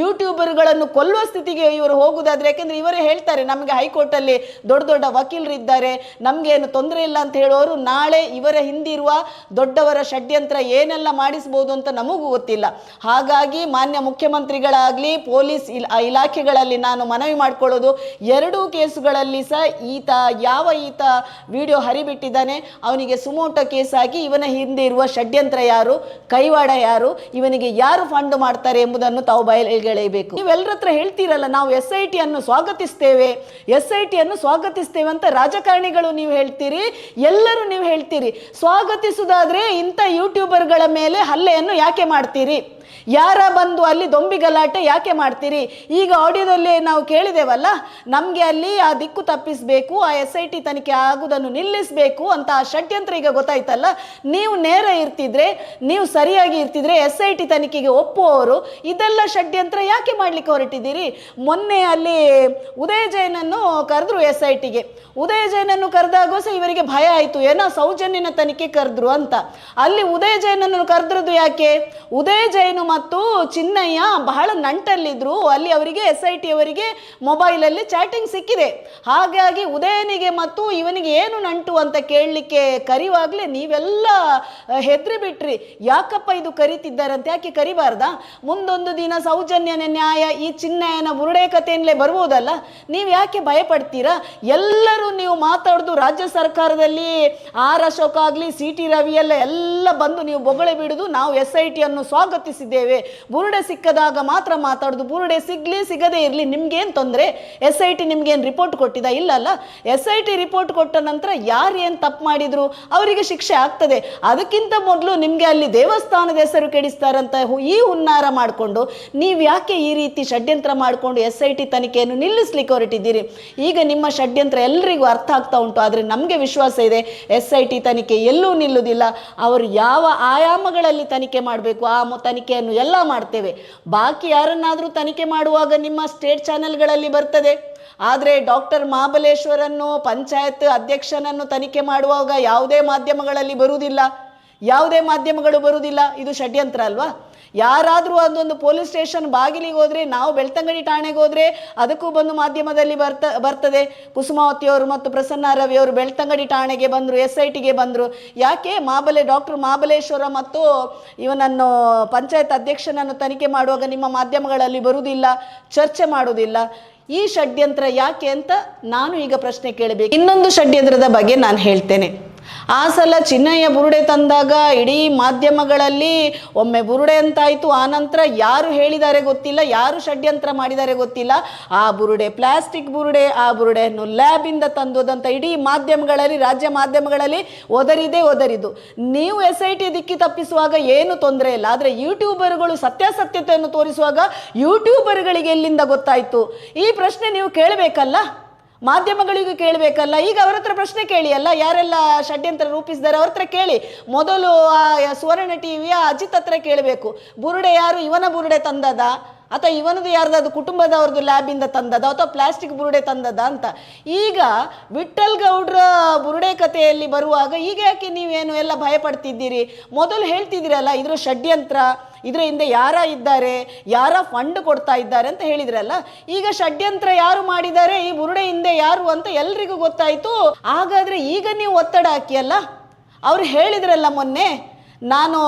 ಯೂಟ್ಯೂಬರ್ಗಳನ್ನು ಕೊಲ್ಲುವ ಸ್ಥಿತಿಗೆ ಇವರು ಹೋಗುದಾದ್ರೆ, ಯಾಕಂದ್ರೆ ಇವರೇ ಹೇಳ್ತಾರೆ, ನಮಗೆ ಹೈಕೋರ್ಟಲ್ಲಿ ದೊಡ್ಡ ದೊಡ್ಡ ವಕೀಲರಿದ್ದಾರೆ ಏನು ತೊಂದರೆ ಇಲ್ಲ ಅಂತ ಹೇಳೋರು ನಾಳೆ ಇವರ ಹಿಂದಿರುವ ದೊಡ್ಡವರ ಷಡ್ಯಂತ್ರ ಏನೆಲ್ಲ ಮಾಡಿಸಬಹುದು ಅಂತ ನಮಗೂ ಗೊತ್ತಿಲ್ಲ. ಹಾಗಾಗಿ ಮಾನ್ಯ ಮುಖ್ಯಮಂತ್ರಿಗಳಾಗ್ಲಿ, ಪೊಲೀಸ್ ಇಲ್ ಇಲಾಖೆಗಳಲ್ಲಿ ನಾನು ಮನವಿ ಮಾಡ್ಕೊಳ್ಳೋದು, ಎರಡೂ ಕೇಸುಗಳಲ್ಲಿ ಸಹ ಈತ, ಯಾವ ಈತ ವಿಡಿಯೋ ಹರಿಬಿಟ್ಟಿದ್ದಾನೆ, ಅವನಿಗೆ ಸುಮೋಟ ಕೇಸ್ ಹಾಕಿ ಇವನ ಹಿಂದೆ ಇರುವ ಷಡ್ಯಂತ್ರ ಯಾರು, ಕೈವಾಡ ಯಾರು, ಇವನಿಗೆ ಯಾರು ಫಂಡ್ ಮಾಡ್ತಾರೆ ಎಂಬುದನ್ನು ತಾವು ಬಯಲಿಗೆಳೆಯಬೇಕು ನೀವೆಲ್ಲರ ಹತ್ರ ಹೇಳ್ತೀರಲ್ಲ, ನಾವು ಎಸ್ ಐ ಟಿ ಅನ್ನು ಸ್ವಾಗತಿಸ್ತೇವೆ ಎಸ್ ಐ ಟಿ ಅನ್ನು ಸ್ವಾಗತಿಸ್ತೇವೆ ಅಂತ ರಾಜಕಾರಣಿಗಳು ನೀವು ಹೇಳ್ತೀರಿ, ಎಲ್ಲರೂ ನೀವು ಹೇಳ್ತೀರಿ. ಸ್ವಾಗತಿಸುವುದಾದ್ರೆ ಇಂಥ ಯೂಟ್ಯೂಬರ್ಗಳ ಮೇಲೆ ಹಲ್ಲೆಯನ್ನು ಯಾಕೆ ಮಾಡ್ತೀರಿ? ಯಾರ ಬಂದು ಅಲ್ಲಿ ದೊಂಬಿ ಗಲಾಟೆ ಯಾಕೆ ಮಾಡ್ತೀರಿ? ಈಗ ಆಡಿಯೋದಲ್ಲಿ ನಾವು ಕೇಳಿದೆವಲ್ಲ, ನಮಗೆ ಅಲ್ಲಿ ಆ ದಿಕ್ಕು ತಪ್ಪಿಸಬೇಕು, ಆ ಎಸ್ ಐ ಟಿ ತನಿಖೆ ಆಗುವುದನ್ನು ನಿಲ್ಲಿಸಬೇಕು ಅಂತ ಆ ಷಡ್ಯಂತ್ರ ಈಗ ಗೊತ್ತಾಯ್ತಲ್ಲ? ನೀವು ನೇರ ಇರ್ತಿದ್ರೆ, ನೀವು ಸರಿಯಾಗಿ ಇರ್ತಿದ್ರೆ ಎಸ್ ಐ ಟಿ ತನಿಖೆಗೆ ಒಪ್ಪುವವರು ಇದೆಲ್ಲ ಷಡ್ಯಂತ್ರ ಯಾಕೆ ಮಾಡ್ಲಿಕ್ಕೆ ಹೊರಟಿದ್ದೀರಿ? ಮೊನ್ನೆ ಅಲ್ಲಿ ಉದಯ ಜೈನನ್ನು ಕರೆದ್ರು ಎಸ್ ಐ ಟಿಗೆ ಉದಯ ಜೈನನ್ನು ಕರೆದಾಗ ಸಹ ಇವರಿಗೆ ಭಯ ಆಯಿತು. ಏನೋ ಸೌಜನ್ಯನ ತನಿಖೆ ಕರೆದ್ರು ಅಂತ. ಅಲ್ಲಿ ಉದಯ ಜೈನನ್ನು ಕರೆದ್ರದ್ದು ಯಾಕೆ? ಉದಯ ಜೈನು ಮತ್ತು ಚಿನ್ನಯ್ಯ ಬಹಳ ನಂಟಲ್ಲಿದ್ರು. ಅಲ್ಲಿ ಅವರಿಗೆ ಎಸ್ ಐ ಟಿ ಅವರಿಗೆ ಮೊಬೈಲಲ್ಲಿ ಚಾಟಿಂಗ್ ಸಿಕ್ಕಿದೆ. ಹಾಗಾಗಿ ಉದಯನಿಗೆ ಮತ್ತು ಇವನಿಗೆ ಏನು ನಂಟು ಅಂತ ಕೇಳಲಿಕ್ಕೆ ಕರಿವಾಗಲೇ, ನೀವೆಲ್ಲ ಹೆದ್ರಿ ಬಿಟ್ರಿ ಯಾಕಪ್ಪ ಇದು ಕರಿತಿದ್ದಾರಂತೆ? ಯಾಕೆ ಕರಿಬಾರ್ದ? ಮುಂದೊಂದು ದಿನ ಸೌಜನ್ಯನ ನ್ಯಾಯ, ಈ ಚಿನ್ನಯ್ಯನ ಬುರುಡೆ ಕಥೆಯಿಂದಲೇ ಬರ್ಬೋದಲ್ಲ? ನೀವು ಯಾಕೆ ಭಯಪಡ್ತೀರಾ? ಎಲ್ಲರೂ ನೀವು ಮಾತಾಡೋದು ರಾಜ್ಯ ಸರ್ಕಾರದಲ್ಲಿ ಆರ್ ಅಶೋಕ್ ಆಗಲಿ, ಸಿ ಟಿ ರವಿ ಎಲ್ಲ ಬಂದು ನೀವು ಬೊಗಳೆ ಬಿಡುದು. ನಾವು ಎಸ್ ಐ ಟಿಯನ್ನು ಸ್ವಾಗತಿಸಿದ್ದೇವೆ ಬುರುಡೆ ಸಿಕ್ಕದಾಗ ಮಾತ್ರ ಮಾತಾಡೋದು. ಬುರುಡೆ ಸಿಗಲಿ ಸಿಗದೇ ಇರಲಿ. ನಿಮ್ಗೇನು ತೊಂದರೆ? ಎಸ್ ಐ ಟಿ ನಿಮ್ಗೇನು ರಿಪೋರ್ಟ್ ಕೊಟ್ಟಿದ? ಇಲ್ಲಲ್ಲ. ಎಸ್ ಐ ಟಿ ರಿಪೋರ್ಟ್ ಕೊಟ್ಟ ನಂತರ ಯಾರು ಏನು ತಪ್ಪು ಮಾಡಿದ್ರು? ಅವರಿಗೆ ಶಿಕ್ಷೆ ಆಗ್ತದೆ. ಅದಕ್ಕಿಂತ ಮೊದಲು ನಿಮಗೆ ಅಲ್ಲಿ ದೇವಸ್ಥಾನದ ಹೆಸರು ಕೆಡಿಸ್ತಾರಂತ ಈ ಹುನ್ನಾರ ಮಾಡಿಕೊಂಡು, ನೀವು ಯಾಕೆ ಈ ರೀತಿ ಷಡ್ಯಂತ್ರ ಮಾಡಿಕೊಂಡು ಎಸ್ ಐ ಟಿ ತನಿಖೆಯನ್ನು ನಿಲ್ಲಿಸ್ಲಿಕ್ಕೆ ಹೊರಟಿದ್ದೀರಿ? ಈಗ ನಿಮ್ಮ ಷಡ್ಯಂತ್ರ ಎಲ್ಲರಿಗೂ ಅರ್ಥ ಆಗ್ತಾ ಉಂಟು. ಆದರೆ ನಮಗೆ ವಿಶ್ವಾಸ ಇದೆ ಎಸ್ ಐ ಟಿ ತನಿಖೆ ಎಲ್ಲೂ ನಿಲ್ಲುವುದಿಲ್ಲ ಅವರು ಯಾವ ಆಯಾಮಗಳಲ್ಲಿ ತನಿಖೆ ಮಾಡಬೇಕು? ಆ ಮೊ- ತನಿಖೆಯನ್ನು ಎಲ್ಲ ಮಾಡ್ತೇವೆ. ಬಾಕಿ ಯಾರನ್ನಾದರೂ ತನಿಖೆ ಮಾಡುವಾಗ ನಿಮ್ಮ ಸ್ಟೇಟ್ ಚಾನೆಲ್ಗಳಲ್ಲಿ ಬರ್ತದೆ. ಆದರೆ ಡಾಕ್ಟರ್ ಮಹಾಬಲೇಶ್ವರನ್ನು ಪಂಚಾಯತ್ ಅಧ್ಯಕ್ಷನನ್ನು ತನಿಖೆ ಮಾಡುವಾಗ ಯಾವುದೇ ಮಾಧ್ಯಮಗಳಲ್ಲಿ ಬರುವುದಿಲ್ಲ. ಯಾವುದೇ ಮಾಧ್ಯಮಗಳು ಬರುವುದಿಲ್ಲ. ಇದು ಷಡ್ಯಂತ್ರ ಅಲ್ವಾ? ಯಾರಾದರೂ ಅದೊಂದು ಪೊಲೀಸ್ ಸ್ಟೇಷನ್ ಬಾಗಿಲಿಗೆ ಹೋದರೆ, ನಾವು ಬೆಳ್ತಂಗಡಿ ಠಾಣೆಗೆ ಹೋದರೆ ಅದಕ್ಕೂ ಬಂದು ಮಾಧ್ಯಮದಲ್ಲಿ ಬರ್ತ, ಬರ್ತದೆ. ಕುಸುಮಾವತಿಯವರು ಮತ್ತು ಪ್ರಸನ್ನ ರವಿ ಅವರು ಬೆಳ್ತಂಗಡಿ ಠಾಣೆಗೆ ಬಂದರು ಎಸ್ ಐ ಟಿಗೆ ಬಂದರು. ಯಾಕೆ ಮಾಬಲೆ, ಡಾಕ್ಟರ್ ಮಾಬಲೇಶ್ವರ ಮತ್ತು ಇವನನ್ನು ಪಂಚಾಯತ್ ಅಧ್ಯಕ್ಷನನ್ನು ತನಿಖೆ ಮಾಡುವಾಗ ನಿಮ್ಮ ಮಾಧ್ಯಮಗಳಲ್ಲಿ ಬರುವುದಿಲ್ಲ, ಚರ್ಚೆ ಮಾಡುವುದಿಲ್ಲ? ಈ ಷಡ್ಯಂತ್ರ ಯಾಕೆ ಅಂತ ನಾನು ಈಗ ಪ್ರಶ್ನೆ ಕೇಳಬೇಕು. ಇನ್ನೊಂದು ಷಡ್ಯಂತ್ರದ ಬಗ್ಗೆ ನಾನು ಹೇಳ್ತೇನೆ. ಆ ಸಲ ಚಿನ್ನಯ್ಯ ಬುರುಡೆ ತಂದಾಗ ಇಡೀ ಮಾಧ್ಯಮಗಳಲ್ಲಿ ಒಮ್ಮೆ ಬುರುಡೆ ಅಂತಾಯಿತು. ಆನಂತರ ಯಾರು ಹೇಳಿದ್ದಾರೆ ಗೊತ್ತಿಲ್ಲ, ಯಾರು ಷಡ್ಯಂತ್ರ ಮಾಡಿದ್ದಾರೆ ಗೊತ್ತಿಲ್ಲ. ಆ ಬುರುಡೆ, ಪ್ಲಾಸ್ಟಿಕ್ ಬುರುಡೆ, ಆ ಬುರುಡೆಯನ್ನು ಲ್ಯಾಬಿಂದ ತಂದೋದಂತ ಇಡೀ ಮಾಧ್ಯಮಗಳಲ್ಲಿ, ರಾಜ್ಯ ಮಾಧ್ಯಮಗಳಲ್ಲಿ ಒದರಿದೆ ಒದರಿದು. ನೀವು ಎಸ್ ಐ ಟಿ ದಿಕ್ಕಿ ತಪ್ಪಿಸುವಾಗ ಏನು ತೊಂದರೆ ಇಲ್ಲ. ಆದರೆ ಯೂಟ್ಯೂಬರ್ಗಳು ಸತ್ಯಾಸತ್ಯತೆಯನ್ನು ತೋರಿಸುವಾಗ ಯೂಟ್ಯೂಬರ್ಗಳಿಗೆ ಎಲ್ಲಿಂದ ಗೊತ್ತಾಯಿತು? ಈ ಪ್ರಶ್ನೆ ನೀವು ಕೇಳಬೇಕಲ್ಲ? ಮಾಧ್ಯಮಗಳಿಗೂ ಕೇಳಬೇಕಲ್ಲ. ಈಗ ಅವ್ರ ಹತ್ರ ಪ್ರಶ್ನೆ ಕೇಳಿ ಅಲ್ಲ ಯಾರೆಲ್ಲ ಷಡ್ಯಂತ್ರ ರೂಪಿಸಿದ್ದಾರೆ ಅವ್ರ ಹತ್ರ ಕೇಳಿ. ಮೊದಲು ಆ, ಸುವರ್ಣ ಟಿವಿಯ ಅಜಿತ್ ಹತ್ರ ಕೇಳಬೇಕು. ಬುರುಡೆ ಯಾರು? ಇವನ ಬುರುಡೆ ತಂದದ? ಅಥವಾ ಇವನದು ಯಾರ್ದಾದ್ರು ಕುಟುಂಬದವ್ರದ್ದು ಲ್ಯಾಬಿಂದ ತಂದದ ಅಥವಾ ಪ್ಲಾಸ್ಟಿಕ್ ಬುರುಡೆ ತಂದದ ಅಂತ. ಈಗ ವಿಠಲ್ ಗೌಡ್ರ ಬುರುಡೆ ಕಥೆಯಲ್ಲಿ ಬರುವಾಗ ಈಗ ಯಾಕೆ ನೀವೇನು ಎಲ್ಲ ಭಯಪಡ್ತಿದ್ದೀರಿ? ಮೊದಲು ಹೇಳ್ತಿದ್ದೀರಲ್ಲ ಇದ್ರ ಷಡ್ಯಂತ್ರ, ಇದ್ರ ಹಿಂದೆ ಯಾರ ಇದ್ದಾರೆ, ಯಾರ ಫಂಡ್ ಕೊಡ್ತಾ ಇದ್ದಾರೆ ಅಂತ ಹೇಳಿದ್ರಲ್ಲ ಈಗ ಷಡ್ಯಂತ್ರ ಯಾರು ಮಾಡಿದ್ದಾರೆ, ಈ ಬುರುಡೆ ಹಿಂದೆ ಯಾರು ಅಂತ ಎಲ್ರಿಗೂ ಗೊತ್ತಾಯ್ತು. ಹಾಗಾದ್ರೆ ಈಗ ನೀವು ಒತ್ತಡ ಹಾಕಿ ಅಲ್ಲ? ಅವ್ರು ಹೇಳಿದ್ರಲ್ಲ ಮೊನ್ನೆ ನಾನು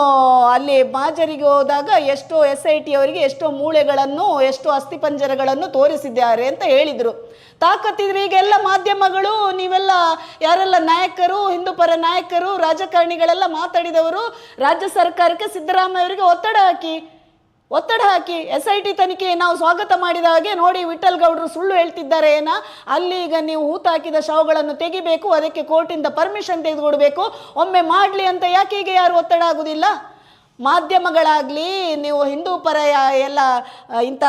ಅಲ್ಲಿ ಮಾಜರಿಗೆ ಹೋದಾಗ ಎಷ್ಟೋ ಎಸ್ ಐ ಟಿ ಅವರಿಗೆ ಎಷ್ಟೋ ಮೂಳೆಗಳನ್ನು, ಎಷ್ಟೋ ಅಸ್ಥಿಪಂಜರಗಳನ್ನು ತೋರಿಸಿದ್ದಾರೆ ಅಂತ ಹೇಳಿದರು. ತಾಕತ್ತಿದ್ರೆ ಈಗೆಲ್ಲ ಮಾಧ್ಯಮಗಳು, ನೀವೆಲ್ಲ ಯಾರೆಲ್ಲ ನಾಯಕರು ಹಿಂದೂಪರ ನಾಯಕರು, ರಾಜಕಾರಣಿಗಳೆಲ್ಲ ಮಾತಾಡಿದವರು, ರಾಜ್ಯ ಸರ್ಕಾರಕ್ಕೆ ಸಿದ್ದರಾಮಯ್ಯ ಅವರಿಗೆ ಒತ್ತಡ ಹಾಕಿ. ಒತ್ತಡ ಹಾಕಿ ಎಸ್ ಐ ಟಿ ತನಿಖೆ ನಾವು ಸ್ವಾಗತ ಮಾಡಿದ ಹಾಗೆ ನೋಡಿ ವಿಠಲ್ ಗೌಡರು ಸುಳ್ಳು ಹೇಳ್ತಿದ್ದಾರೆ ಏನ? ಅಲ್ಲಿ ಈಗ ನೀವು ಹೂತಾಕಿದ ಶವಗಳನ್ನು ತೆಗಿಬೇಕು, ಅದಕ್ಕೆ ಕೋರ್ಟಿಂದ ಪರ್ಮಿಷನ್ ತೆಗೆದುಕೊಡ್ಬೇಕು. ಒಮ್ಮೆ ಮಾಡಲಿ ಅಂತ ಯಾಕೆ ಈಗ ಯಾರು ಒತ್ತಡ ಆಗುದಿಲ್ಲ? ಮಾಧ್ಯಮಗಳಾಗಲಿ, ನೀವು ಹಿಂದೂ ಪರ ಎಲ್ಲ ಇಂಥ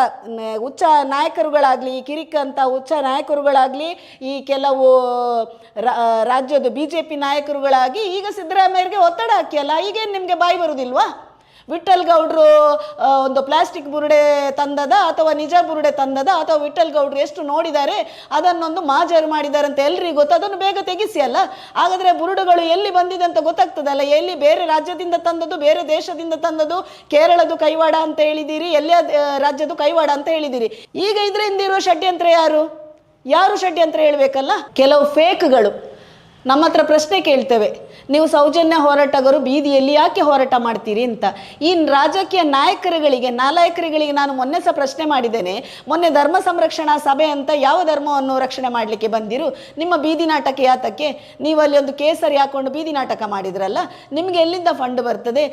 ಉಚ್ಚ ನಾಯಕರುಗಳಾಗಲಿ ಕಿರಿಕ್ ಅಂತ ಉಚ್ಚ ನಾಯಕರುಗಳಾಗಲಿ, ಈ ಕೆಲವು ರಾಜ್ಯದ ಬಿ ಜೆ ಪಿ ನಾಯಕರುಗಳಾಗಿ ಈಗ ಸಿದ್ದರಾಮಯ್ಯರಿಗೆ ಒತ್ತಡ ಹಾಕಿ ಅಲ್ಲ ಈಗೇನು ನಿಮಗೆ ಬಾಯಿ ಬರುವುದಿಲ್ವಾ ವಿಠಲ್ ಗೌಡ್ರು ಒಂದು ಪ್ಲಾಸ್ಟಿಕ್ ಬುರುಡೆ ತಂದದ ಅಥವಾ ನಿಜ ಬುರುಡೆ ತಂದದ ಅಥವಾ ವಿಠಲ್ ಗೌಡ್ರು ಎಷ್ಟು ನೋಡಿದ್ದಾರೆ ಅದನ್ನೊಂದು ಮಾಜರು ಮಾಡಿದ್ದಾರೆ ಅಂತ ಎಲ್ರಿಗೂ ಗೊತ್ತು. ಅದನ್ನು ಬೇಗ ತೆಗೆಸಿ ಅಲ್ಲ? ಹಾಗಾದ್ರೆ ಬುರುಡುಗಳು ಎಲ್ಲಿ ಬಂದಿದೆ ಅಂತ ಗೊತ್ತಾಗ್ತದಲ್ಲ? ಎಲ್ಲಿ ಬೇರೆ ರಾಜ್ಯದಿಂದ ತಂದದ್ದು, ಬೇರೆ ದೇಶದಿಂದ ತಂದದ್ದು, ಕೇರಳದ್ದು ಕೈವಾಡ ಅಂತ ಹೇಳಿದಿರಿ, ಎಲ್ಲ ರಾಜ್ಯದ್ದು ಕೈವಾಡ ಅಂತ ಹೇಳಿದಿರಿ. ಈಗ ಇದ್ರ ಹಿಂದಿರುವ ಷಡ್ಯಂತ್ರ ಯಾರು? ಯಾರು ಷಡ್ಯಂತ್ರ ಹೇಳಬೇಕಲ್ಲ? ಕೆಲವು ಫೇಕ್ಗಳು ನಮ್ಮ ಹತ್ರ ಪ್ರಶ್ನೆ ಕೇಳ್ತೇವೆ. ನೀವು ಸೌಜನ್ಯ ಹೋರಾಟಗಾರರು, ಬೀದಿಯಲ್ಲಿ ಯಾಕೆ ಹೋರಾಟ ಮಾಡ್ತೀರಿ ಅಂತ. ಈ ರಾಜಕೀಯ ನಾಯಕರುಗಳಿಗೆ, ನಾಲಾಯಕರುಗಳಿಗೆ ನಾನು ಮೊನ್ನೆ ಸಹ ಪ್ರಶ್ನೆ ಮಾಡಿದ್ದೇನೆ. ಮೊನ್ನೆ ಧರ್ಮ ಸಂರಕ್ಷಣಾ ಸಭೆ ಅಂತ ಯಾವ ಧರ್ಮವನ್ನು ರಕ್ಷಣೆ ಮಾಡಲಿಕ್ಕೆ ಬಂದಿರು? ನಿಮ್ಮ ಬೀದಿ ನಾಟಕ ಯಾತಕ್ಕೆ? ನೀವು ಅಲ್ಲಿ ಒಂದು ಕೇಸರಿ ಹಾಕೊಂಡು ಬೀದಿ ನಾಟಕ ಮಾಡಿದ್ರಲ್ಲ? ನಿಮಗೆ ಎಲ್ಲಿಂದ ಫಂಡ್ ಬರ್ತದೆ?